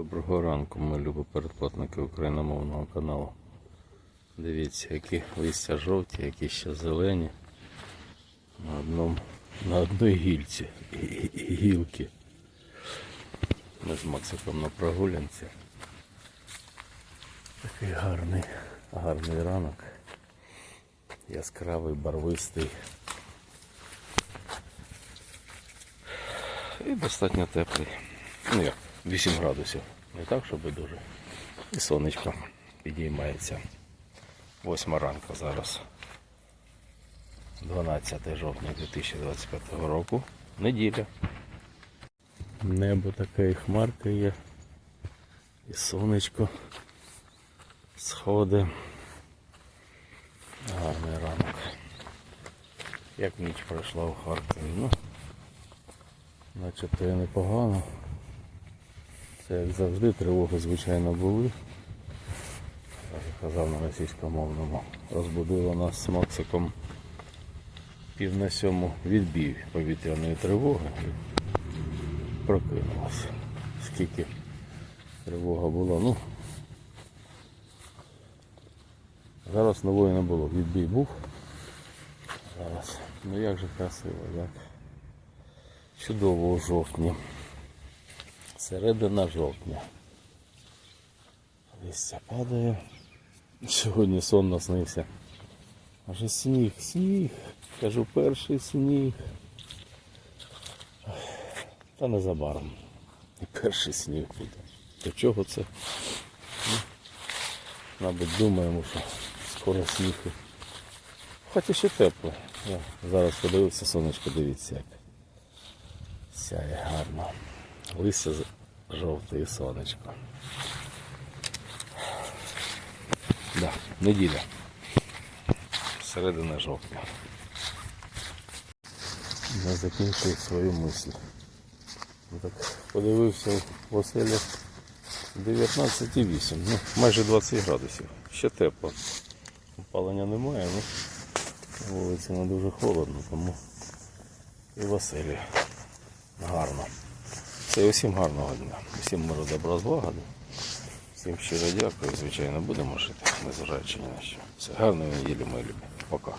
Доброго ранку, ми любі передплатники україномовного каналу. Дивіться, які листя жовті, які ще зелені. На, одному, на одній гільці. гі- гі- Гілки. Ми з Максиком на прогулянці. Такий гарний, гарний ранок. Яскравий, барвистий. І достатньо теплий. Ну як, 8 градусів. Не так, щоб дуже. І сонечко підіймається. 8 ранку зараз. 12 жовтня 2025 року. Неділя. Небо таке і хмарка є. І сонечко сходи. Гарний ранок. Як ніч пройшла у Харкові. Ну, начебто і непогано. Це як завжди, тривоги, звичайно, були. Казав на російськомовному. Розбудило нас з Максиком пів на сьому відбій повітряної тривоги. І прокинулося. Скільки тривога була. Ну, зараз нової не було. Відбій був. Зараз. Ну як же красиво, як чудово у жовтні. Середина жовтня. Листя падає. Сьогодні сон наснився. Аже сніг, сніг. Кажу, перший сніг. Та незабаром. І перший сніг буде. До чого це? Ну, Мабуть, думаємо, що скоро сніг. Хоча ще тепло. Я зараз подивився, сонечко, дивіться як. Сяє гарно. Листя і сонечко. Да, неділя. Середина жовтня. Я закінчив свою мисль. Так подивився в оселі 19,8. Ну, майже 20 градусів. Ще тепло. Опалення немає, ну на вулиці не дуже холодно, тому і в гарно. Це усім гарного дня. Усім миру добра злагоди. Всім щиро дякую. Звичайно, будемо жити, незважаючи ні на що. Все гарної неділі, мої любі. Пока.